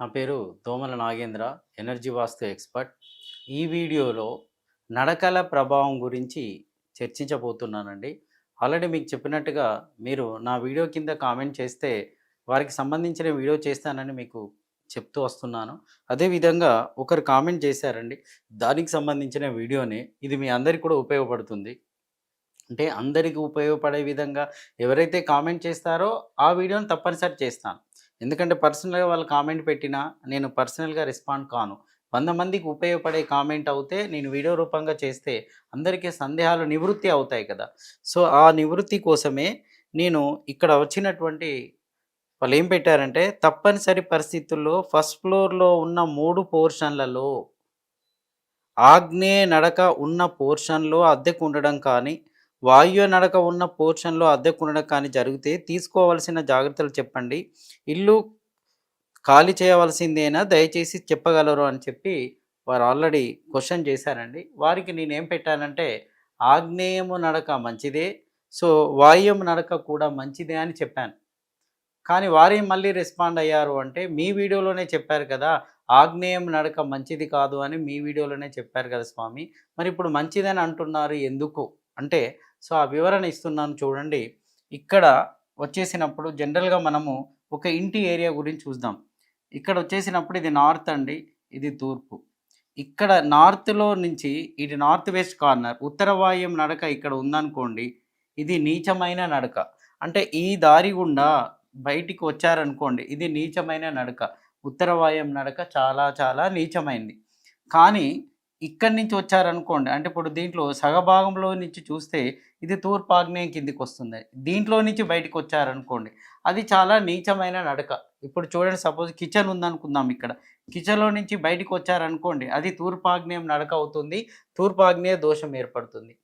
నా పేరు దోమల నాగేంద్ర ఎనర్జీ వాస్తు ఎక్స్పర్ట్ ఈ వీడియోలో నడకల ప్రభావం గురించి చర్చించబోతున్నానండి. ఆల్రెడీ మీకు చెప్పినట్టుగా మీరు నా వీడియో కింద కామెంట్ చేస్తే వారికి సంబంధించిన వీడియో చేస్తానని మీకు చెప్తూ వస్తున్నాను. అదేవిధంగా ఒకరు కామెంట్ చేశారండి దానికి సంబంధించిన వీడియోనే. ఇది మీ అందరికీ కూడా ఉపయోగపడుతుంది. అంటే అందరికీ ఉపయోగపడే విధంగా ఎవరైతే కామెంట్ చేస్తారో ఆ వీడియోని తప్పనిసరి చేస్తాను. ఎందుకంటే పర్సనల్గా వాళ్ళు కామెంట్ పెట్టినా నేను పర్సనల్గా రెస్పాండ్ కాను. వంద మందికి ఉపయోగపడే కామెంట్ అవుతే నేను వీడియో రూపంగా చేస్తే అందరికీ సందేహాలు నివృత్తి అవుతాయి కదా. సో ఆ నివృత్తి కోసమే నేను ఇక్కడ వచ్చినటువంటి వాళ్ళు ఏం పెట్టారంటే తప్పనిసరి పరిస్థితుల్లో ఫస్ట్ ఫ్లోర్లో ఉన్న మూడు పోర్షన్లలో ఆగ్నేయ నడక ఉన్న పోర్షన్లో అద్దెకు ఉండడం కానీ వాయు నడక ఉన్న పోర్షన్లో అద్దెకు ఉండడం కానీ జరిగితే తీసుకోవాల్సిన జాగ్రత్తలు చెప్పండి. ఇల్లు ఖాళీ చేయవలసిందేనా? దయచేసి చెప్పగలరు అని చెప్పి వారు ఆల్రెడీ క్వశ్చన్ చేశారండి. వారికి నేనేం పెట్టానంటే ఆగ్నేయము నడక మంచిదే సో వాయుము నడక కూడా మంచిదే అని చెప్పాను. కానీ వారే మళ్ళీ రెస్పాండ్ అయ్యారు అంటే మీ వీడియోలోనే చెప్పారు కదా ఆగ్నేయం నడక మంచిది కాదు అని మీ వీడియోలోనే చెప్పారు కదా స్వామి. మరి ఇప్పుడు మంచిదని అంటున్నారు ఎందుకు? అంటే సో ఆ వివరణ ఇస్తున్నాను చూడండి. ఇక్కడ వచ్చేసినప్పుడు జనరల్గా మనము ఒక ఇంటి ఏరియా గురించి చూద్దాం. ఇక్కడ వచ్చేసినప్పుడు ఇది నార్త్ అండి ఇది తూర్పు. ఇక్కడ నార్త్లో నుంచి ఇది నార్త్ వెస్ట్ కార్నర్ ఉత్తరవాయం నడక ఇక్కడ ఉందనుకోండి ఇది నీచమైన నడక. అంటే ఈ దారి గుండా బయటికి వచ్చారనుకోండి ఇది నీచమైన నడక. ఉత్తరవాయం నడక చాలా చాలా నీచమైంది. కానీ ఇక్కడి నుంచి వచ్చారనుకోండి. అంటే ఇప్పుడు దీంట్లో సగభాగంలో నుంచి చూస్తే ఇది తూర్పు ఆగ్నేయం కిందికి వస్తుంది. దీంట్లో నుంచి బయటకు వచ్చారనుకోండి. అది చాలా నీచమైన నడక. ఇప్పుడు చూడండి సపోజ్ కిచెన్ ఉందనుకుందాం ఇక్కడ. కిచెన్లో నుంచి బయటకు వచ్చారనుకోండి అది తూర్పు ఆగ్నేయం నడక అవుతుంది తూర్పు ఆగ్నేయ దోషం ఏర్పడుతుంది.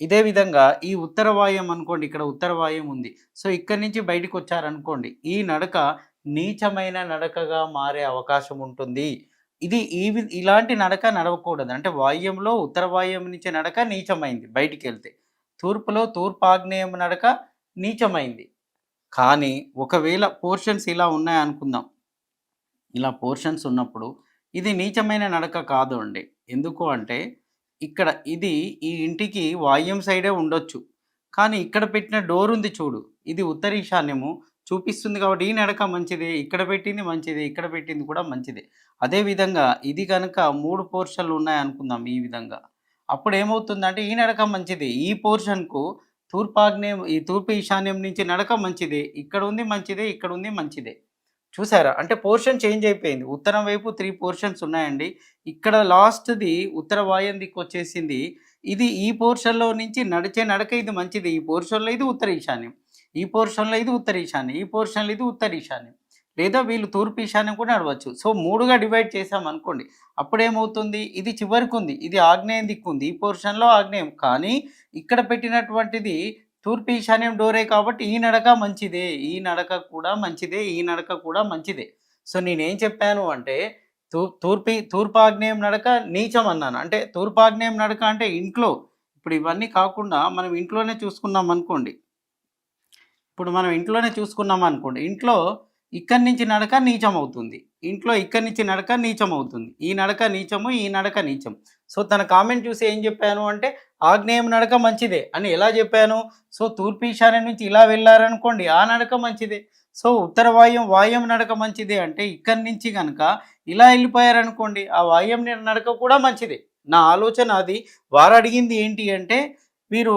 ఇదే విధంగా ఈ ఉత్తర వాయుం అనుకోండి ఇక్కడ ఉత్తర వాయుం ఉంది. సో ఇక్కడి నుంచి బయటకు వచ్చారనుకోండి ఈ నడక నీచమైన నడకగా మారే అవకాశం ఉంటుంది. ఇది ఈ ఇలాంటి నడక నడవకూడదు. అంటే వాయుంలో ఉత్తర వాయుం నుంచి నడక నీచమైంది బయటికి వెళ్తే తూర్పులో తూర్పు ఆగ్నేయం నడక నీచమైంది. కానీ ఒకవేళ పోర్షన్స్ ఇలా ఉన్నాయనుకుందాం ఇలా పోర్షన్స్ ఉన్నప్పుడు ఇది నీచమైన నడక కాదు అండి. ఎందుకు అంటే ఇక్కడ ఇది ఈ ఇంటికి వాయుం సైడే ఉండొచ్చు. కానీ ఇక్కడ పెట్టిన డోర్ ఉంది చూడు. ఇది ఉత్తర ఈశాన్యము చూపిస్తుంది కాబట్టి ఈ నడక మంచిదే ఇక్కడ పెట్టింది మంచిదే ఇక్కడ పెట్టింది కూడా మంచిదే. అదేవిధంగా ఇది కనుక మూడు పోర్షన్లు ఉన్నాయనుకుందాం ఈ విధంగా. అప్పుడు ఏమవుతుందంటే ఈ నడక మంచిదే ఈ పోర్షన్కు తూర్పాగ్నేయం ఈ తూర్పు ఈశాన్యం నుంచి నడక మంచిదే ఇక్కడ ఉంది మంచిదే ఇక్కడ ఉంది మంచిదే. చూసారా? అంటే పోర్షన్ చేంజ్ అయిపోయింది. ఉత్తరం వైపు త్రీ పోర్షన్స్ ఉన్నాయండి. ఇక్కడ లాస్ట్ది ఉత్తర వాయం దిక్కు వచ్చేసింది. ఇది ఈ పోర్షన్లో నుంచి నడిచే నడక ఇది మంచిది ఈ పోర్షన్లో ఇది ఉత్తర ఈశాన్యం. ఈ పోర్షన్లో ఇది ఉత్తర ఈశాన్యం ఈ పోర్షన్లో ఇది ఉత్తర ఈశాన్యం. లేదా వీళ్ళు తూర్పు ఈశాన్యం కూడా నడవచ్చు సో మూడుగా డివైడ్ చేసాం అనుకోండి ఇది చివరికి ఉంది ఇది ఆగ్నేయం దిక్కు ఉంది ఈ పోర్షన్లో ఆగ్నేయం. కానీ ఇక్కడ పెట్టినటువంటిది తూర్పు ఈశాన్యం డోరే కాబట్టి ఈ నడక మంచిదే ఈ నడక కూడా మంచిదే ఈ నడక కూడా మంచిదే. సో నేనేం చెప్పాను అంటే తూ తూర్పు తూర్పాగ్నేయం నడక నీచం అన్నాను. అంటే తూర్పాగ్నేయం నడక అంటే ఇంట్లో. ఇప్పుడు ఇవన్నీ కాకుండా మనం ఇంట్లోనే చూసుకున్నాం అనుకోండి ఇప్పుడు మనం ఇంట్లోనే చూసుకున్నాం అనుకోండి ఇంట్లో ఇక్కడి నుంచి నడక నీచం అవుతుంది ఇంట్లో ఇక్కడి నుంచి నడక నీచం అవుతుంది ఈ నడక నీచము ఈ నడక నీచం సో తన కామెంట్ చూసి ఏం చెప్పాను అంటే ఆగ్నేయం నడక మంచిదే అని ఎలా చెప్పాను? సో తూర్పు ఈశాన్యం నుంచి ఇలా వెళ్ళారనుకోండి ఆ నడక మంచిదే. సో ఉత్తర వాయుం వాయుం నడక మంచిదే అంటే ఇక్కడి నుంచి కనుక ఇలా వెళ్ళిపోయారనుకోండి ఆ వాయుం నడక కూడా మంచిదే. నా ఆలోచన అది. వారు అడిగింది ఏంటి అంటే మీరు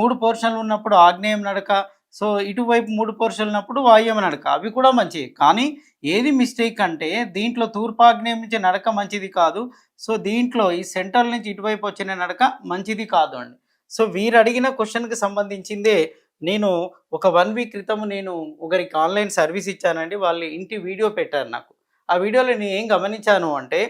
మూడు పోర్షన్లు ఉన్నప్పుడు ఆగ్నేయం నడక సో ఇటువైపు మూడు పోర్షన్లు ఉన్నప్పుడు నడక. అవి కూడా మంచివి కానీ ఏది మిస్టేక్ అంటే దీంట్లో తూర్పాగ్నేయం నుంచి నడక మంచిది కాదు. సో దీంట్లో ఈ సెంటర్ నుంచి ఇటువైపు వచ్చిన నడక మంచిది కాదు అండి. సో వీరు అడిగిన క్వశ్చన్కి సంబంధించిందే నేను ఒక వన్ వీక్ క్రితం నేను ఒకరికి ఆన్లైన్ సర్వీస్ ఇచ్చానండి. వాళ్ళు ఇంటి వీడియో పెట్టారు నాకు. ఆ వీడియోలో నేను ఏం గమనించాను అంటే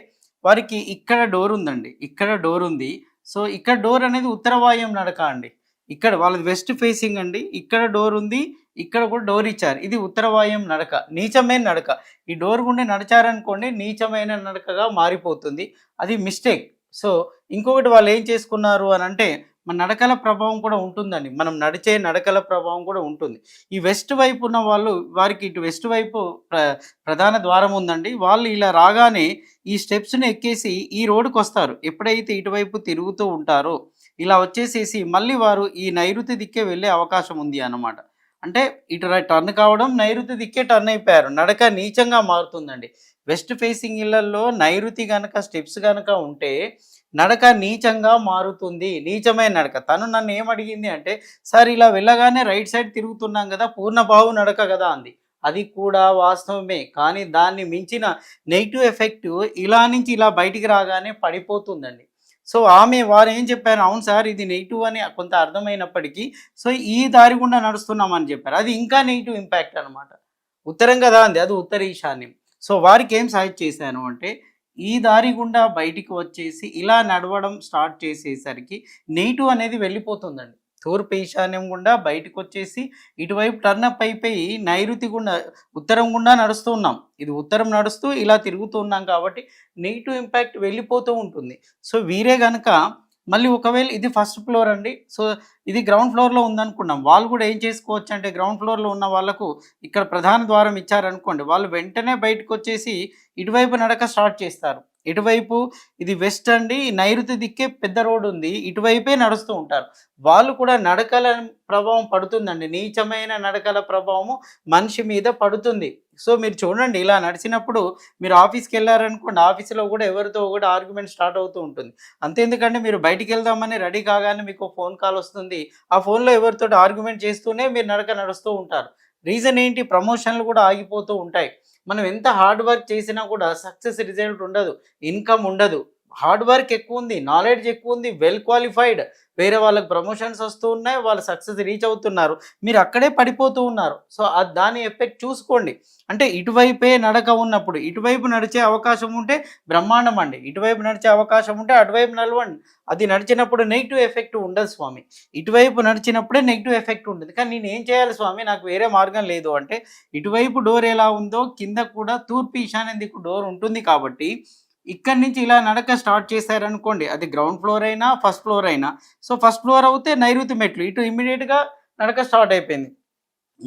వారికి ఇక్కడ డోర్ ఉందండి. ఇక్కడ డోర్ ఉంది. సో ఇక్కడ డోర్ అనేది ఉత్తర వాయుం నడక అండి. ఇక్కడ వాళ్ళది వెస్ట్ ఫేసింగ్ అండి. ఇక్కడ డోర్ ఉంది. ఇక్కడ కూడా డోర్ ఇచ్చారు. ఇది ఉత్తరవాయం నడక. నీచమైన నడక. ఈ డోర్ గుండా నడిచారనుకోండి నీచమైన నడకగా మారిపోతుంది. అది మిస్టేక్ సో ఇంకొకటి వాళ్ళు ఏం చేసుకున్నారు అని అంటే మన నడకల ప్రభావం కూడా ఉంటుందండి. మనం నడిచే నడకల ప్రభావం కూడా ఉంటుంది. ఈ వెస్ట్ వైపు ఉన్న వాళ్ళు వారికి ఇటు వెస్ట్ వైపు ప్ర ప్రధాన ద్వారం ఉందండి. వాళ్ళు ఇలా రాగానే ఈ స్టెప్స్ని ఎక్కేసి ఈ రోడ్డుకు వస్తారు. ఎప్పుడైతే ఇటువైపు తిరుగుతూ ఉంటారో ఇలా వచ్చేసేసి మళ్ళీ వారు ఈ నైరుతి దిక్కే వెళ్ళే అవకాశం ఉంది అన్నమాట. అంటే ఇటు రైట్ టర్న్ కావడం నైరుతి దిక్కే టర్న్ అయిపోయారు. నడక నీచంగా మారుతుందండి. వెస్ట్ ఫేసింగ్ ఇళ్ళలో నైరుతి గనక స్టెప్స్ గనక ఉంటే నడక నీచంగా మారుతుంది. నీచమైన నడక. తను నన్ను ఏం అడిగింది అంటే సార్ ఇలా వెళ్ళగానే రైట్ సైడ్ తిరుగుతున్నాం కదా పూర్ణబాహు నడక కదా అంది. అది కూడా వాస్తవమే. కానీ దాన్ని మించిన నెగిటివ్ ఎఫెక్ట్ ఇలా నుంచి ఇలా బయటికి రాగానే పడిపోతుందండి. సో ఆమె వారు ఏం చెప్పారు? అవును సార్ ఇది నెగిటివ్ అని కొంత అర్థమైనప్పటికీ సో ఈ దారి గుండా నడుస్తున్నామని చెప్పారు. అది ఇంకా నెగిటివ్ ఇంపాక్ట్ అనమాట ఉత్తరం కదా అంది. అది ఉత్తర ఈశాన్యం. సో వారికి ఏం సహాయం చేశాను అంటే ఈ దారి గుండా బయటికి వచ్చేసి ఇలా నడవడం స్టార్ట్ చేసేసరికి నెగిటివ్ అనేది వెళ్ళిపోతుందండి. తూర్పు ఈశాన్యం గుండా బయటకు వచ్చేసి ఇటువైపు టర్నప్ అయిపోయి నైరుతి గుండా ఉత్తరం గుండా నడుస్తూ ఉన్నాం. ఇది ఉత్తరం నడుస్తూ ఇలా తిరుగుతూ ఉన్నాం కాబట్టి నెగిటివ్ ఇంపాక్ట్ వెళ్ళిపోతూ ఉంటుంది. సో వీరే కనుక మళ్ళీ ఒకవేళ ఇది ఫస్ట్ ఫ్లోర్ అండి. సో ఇది గ్రౌండ్ ఫ్లోర్లో ఉందనుకున్నాం. వాళ్ళు కూడా ఏం చేసుకోవచ్చు అంటే గ్రౌండ్ ఫ్లోర్లో ఉన్న వాళ్ళకు ఇక్కడ ప్రధాన ద్వారం ఇచ్చారనుకోండి. వాళ్ళు వెంటనే బయటకు వచ్చేసి ఇటువైపు నడక స్టార్ట్ చేస్తారు. ఇటువైపు ఇది వెస్ట్ అండి నైరుతి దిక్కే పెద్ద రోడ్ ఉంది. ఇటువైపే నడుస్తూ ఉంటారు. వాళ్ళు కూడా నడకల ప్రభావం పడుతుందండి. నీచమైన నడకల ప్రభావము మనిషి మీద పడుతుంది. సో మీరు చూడండి ఇలా నడిచినప్పుడు మీరు ఆఫీస్కి వెళ్ళారనుకోండి ఆఫీస్లో కూడా ఎవరితో కూడా ఆర్గ్యుమెంట్ స్టార్ట్ అవుతూ ఉంటుంది. అంతేందుకంటే మీరు బయటికి వెళ్దామని రెడీ కాగానే మీకు ఫోన్ కాల్ వస్తుంది. ఆ ఫోన్లో ఎవరితో ఆర్గ్యుమెంట్ చేస్తూనే మీరు నడక నడుస్తూ ఉంటారు. రీజన్ ఏంటి? ప్రమోషన్లు కూడా ఆగిపోతూ ఉంటాయి. మనం ఎంత హార్డ్ వర్క్ చేసినా కూడా సక్సెస్ రిజల్ట్ ఉండదు. ఇన్కమ్ ఉండదు. హార్డ్ వర్క్ ఎక్కువ ఉంది నాలెడ్జ్ ఎక్కువ ఉంది వెల్ క్వాలిఫైడ్. వేరే వాళ్ళకి ప్రమోషన్స్ వస్తూ ఉన్నాయి వాళ్ళు సక్సెస్ రీచ్ అవుతున్నారు. మీరు అక్కడే పడిపోతూ ఉన్నారు. సో దాని ఎఫెక్ట్ చూసుకోండి. అంటే ఇటువైపే నడక ఉన్నప్పుడు ఇటువైపు నడిచే అవకాశం ఉంటే బ్రహ్మాండం అండి. ఇటువైపు నడిచే అవకాశం ఉంటే అటువైపు నడవండి. అది నడిచినప్పుడు నెగిటివ్ ఎఫెక్ట్ ఉండదు స్వామి. ఇటువైపు నడిచినప్పుడే నెగిటివ్ ఎఫెక్ట్ ఉంటుంది. కానీ నేను ఏం చేయాలి స్వామి? నాకు వేరే మార్గం లేదు అంటే ఇటువైపు డోర్ ఎలా ఉందో కింద కూడా తూర్పు ఈశాన్య దిక్కు డోర్ ఉంటుంది కాబట్టి ఇక్కడి నుంచి ఇలా నడక స్టార్ట్ చేశారనుకోండి అది గ్రౌండ్ ఫ్లోర్ అయినా ఫస్ట్ ఫ్లోర్ అయినా. సో ఫస్ట్ ఫ్లోర్ అవుతే నైరుతి మెట్లు ఇటు ఇమీడియట్గా నడక స్టార్ట్ అయిపోయింది.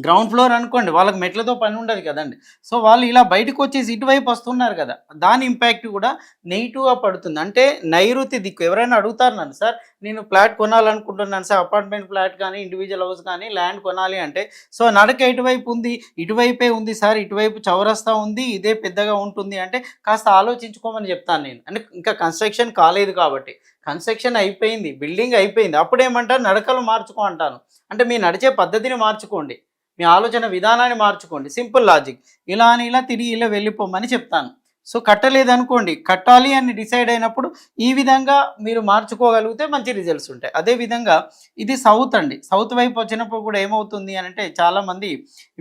గ్రౌండ్ ఫ్లోర్ అనుకోండి వాళ్ళకి మెట్లతో పని ఉండదు కదండి. సో వాళ్ళు ఇలా బయటకు వచ్చేసి ఇటువైపు వస్తున్నారు కదా దాని ఇంపాక్ట్ కూడా నెగిటివ్గా పడుతుంది. అంటే నైరుతి దిక్కు ఎవరైనా అడుగుతారు నన్ను సార్ నేను ఫ్లాట్ కొనాలనుకుంటున్నాను సార్ అపార్ట్మెంట్ ఫ్లాట్ కానీ ఇండివిజువల్ హౌస్ కానీ ల్యాండ్ కొనాలి అంటే సో నడక ఇటువైపు ఉంది ఇటువైపే ఉంది సార్ ఇటువైపు చౌరస్తా ఉంది ఇదే పెద్దగా ఉంటుంది అంటే కాస్త ఆలోచించుకోమని చెప్తాను నేను. అంటే ఇంకా కన్స్ట్రక్షన్ కాలేదు కాబట్టి. కన్స్ట్రక్షన్ అయిపోయింది బిల్డింగ్ అయిపోయింది. అప్పుడు ఏమంటారు నడకలు మార్చుకో అంటాను. అంటే మీ నడిచే పద్ధతిని మార్చుకోండి. మీ ఆలోచన విధానాన్ని మార్చుకోండి. సింపుల్ లాజిక్ ఇలా అని ఇలా తిరిగి ఇలా వెళ్ళిపోమని చెప్తాను. సో కట్టలేదనుకోండి. కట్టాలి అని డిసైడ్ అయినప్పుడు ఈ విధంగా మీరు మార్చుకోగలిగితే మంచి రిజల్ట్స్ ఉంటాయి. అదే విధంగా ఇది సౌత్ అండి. సౌత్ వైపు వచ్చినప్పుడు కూడా ఏమవుతుంది అని అంటే చాలామంది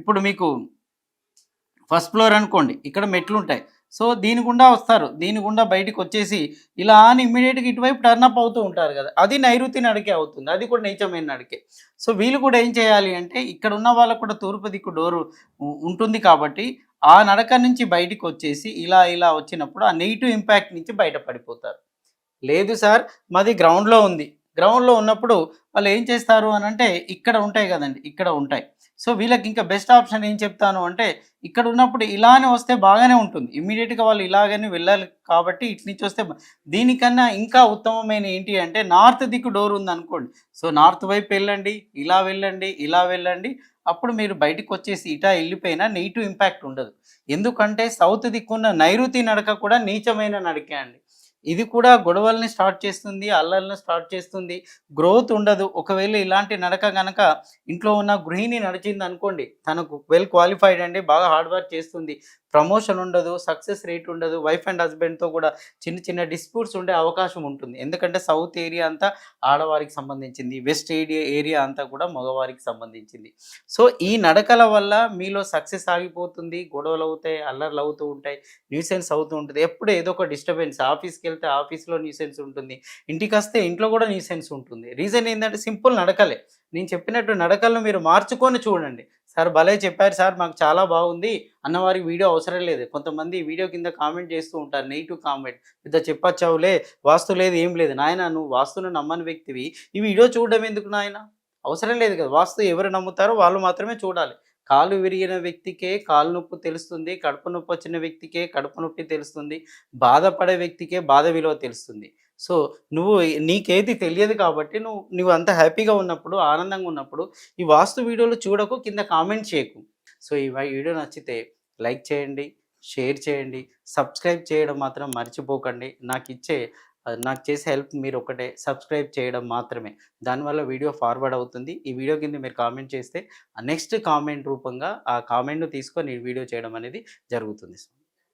ఇప్పుడు మీకు ఫస్ట్ ఫ్లోర్ అనుకోండి. ఇక్కడ మెట్లు ఉంటాయి. సో దీని గుండా వస్తారు. దీని గుండా బయటికి వచ్చేసి ఇలా అని ఇమ్మీడియట్గా ఇటువైపు టర్న్అప్ అవుతూ ఉంటారు కదా. అది నైరుతి నడికే అవుతుంది. అది కూడా నీచమైన నడికే. సో వీళ్ళు కూడా ఏం చేయాలి అంటే ఇక్కడ ఉన్న వాళ్ళకు కూడా తూర్పు దిక్కు డోరు ఉంటుంది కాబట్టి ఆ నడక నుంచి బయటికి వచ్చేసి ఇలా ఇలా వచ్చినప్పుడు ఆ నెగిటివ్ ఇంపాక్ట్ నుంచి బయటపడిపోతారు. లేదు సార్ మాది గ్రౌండ్లో ఉంది. గ్రౌండ్లో ఉన్నప్పుడు వాళ్ళు ఏం చేస్తారు అని అంటే ఇక్కడ ఉంటాయి కదండి ఇక్కడ ఉంటాయి. సో వీళ్ళకి ఇంకా బెస్ట్ ఆప్షన్ ఏం చెప్తాను అంటే ఇక్కడ ఉన్నప్పుడు ఇలానే వస్తే బాగానే ఉంటుంది. ఇమ్మీడియట్గా వాళ్ళు ఇలాగనే వెళ్ళాలి కాబట్టి ఇటు నుంచి వస్తే దీనికన్నా ఇంకా ఉత్తమమైన ఏంటి అంటే నార్త్ దిక్కు డోర్ ఉంది అనుకోండి సో నార్త్ వైపు వెళ్ళండి ఇలా వెళ్ళండి ఇలా వెళ్ళండి. అప్పుడు మీరు బయటకు వచ్చేసి ఇటా వెళ్ళిపోయినా నెగిటివ్ ఇంపాక్ట్ ఉండదు. ఎందుకంటే సౌత్ దిక్కున్న నైరుతి నడక కూడా నీచమైన నడకే అండి. ఇది కూడా గొడవల్ని స్టార్ట్ చేస్తుంది అల్లల్ని స్టార్ట్ చేస్తుంది. గ్రోత్ ఉండదు. ఒకవేళ ఇలాంటి నడక గనక ఇంట్లో ఉన్న గృహిణి నడిచింది అనుకోండి తనకు వెల్ క్వాలిఫైడ్ అండి బాగా హార్డ్ వర్క్ చేస్తుంది. ప్రమోషన్ ఉండదు సక్సెస్ రేట్ ఉండదు. వైఫ్ అండ్ హస్బెండ్తో కూడా చిన్న చిన్న డిస్ప్యూట్స్ ఉండే అవకాశం ఉంటుంది. ఎందుకంటే సౌత్ ఏరియా అంతా ఆడవారికి సంబంధించింది వెస్ట్ ఏరియా ఏరియా అంతా కూడా మగవారికి సంబంధించింది. సో ఈ నడకల వల్ల మీలో సక్సెస్ ఆగిపోతుంది గొడవలు అవుతాయి అల్లర్లు అవుతూ ఉంటాయి న్యూసెన్స్ అవుతూ ఉంటుంది. ఎప్పుడు ఏదో ఒక డిస్టర్బెన్స్ ఆఫీస్కి వెళ్తే ఆఫీస్లో న్యూసెన్స్ ఉంటుంది. ఇంటికి వస్తే ఇంట్లో కూడా న్యూసెన్స్ ఉంటుంది. రీజన్ ఏంటంటే సింపుల్ నడకలే. నేను చెప్పినట్టు నడకలను మీరు మార్చుకొని చూడండి. సార్ భలే చెప్పారు సార్ మాకు చాలా బాగుంది. అన్నవారికి వీడియో అవసరం లేదు. కొంతమంది వీడియో కింద కామెంట్ చేస్తూ ఉంటారు. Negative comment. పెద్ద చెప్పచ్చావులే వాస్తు లేదు ఏం లేదు. నాయన నువ్వు వాస్తును నమ్మని వ్యక్తివి. ఈ వీడియో చూడడం ఎందుకు నాయన? అవసరం లేదు కదా. వాస్తు ఎవరు నమ్ముతారో వాళ్ళు మాత్రమే చూడాలి. కాలు విరిగిన వ్యక్తికే కాలు నొప్పి తెలుస్తుంది కడుపు నొప్పి వచ్చిన వ్యక్తికే కడుపు నొప్పి తెలుస్తుంది బాధపడే వ్యక్తికే బాధ విలువ తెలుస్తుంది. సో నువ్వు నీకేది తెలియదు కాబట్టి నువ్వు నువ్వు అంత హ్యాపీగా ఉన్నప్పుడు ఆనందంగా ఉన్నప్పుడు ఈ వాస్తు వీడియోలు చూడకు కింద కామెంట్ చేయకు. సో ఈ వీడియో నచ్చితే లైక్ చేయండి షేర్ చేయండి సబ్స్క్రైబ్ చేయడం మాత్రం మర్చిపోకండి. నాకు ఇచ్చే నాకు చేసే హెల్ప్ మీరు ఒకటే సబ్స్క్రైబ్ చేయడం మాత్రమే. దానివల్ల వీడియో ఫార్వర్డ్ అవుతుంది. ఈ వీడియో కింద మీరు కామెంట్ చేస్తే నెక్స్ట్ కామెంట్ రూపంగా ఆ కామెంట్ను తీసుకొని వీడియో చేయడం అనేది జరుగుతుంది.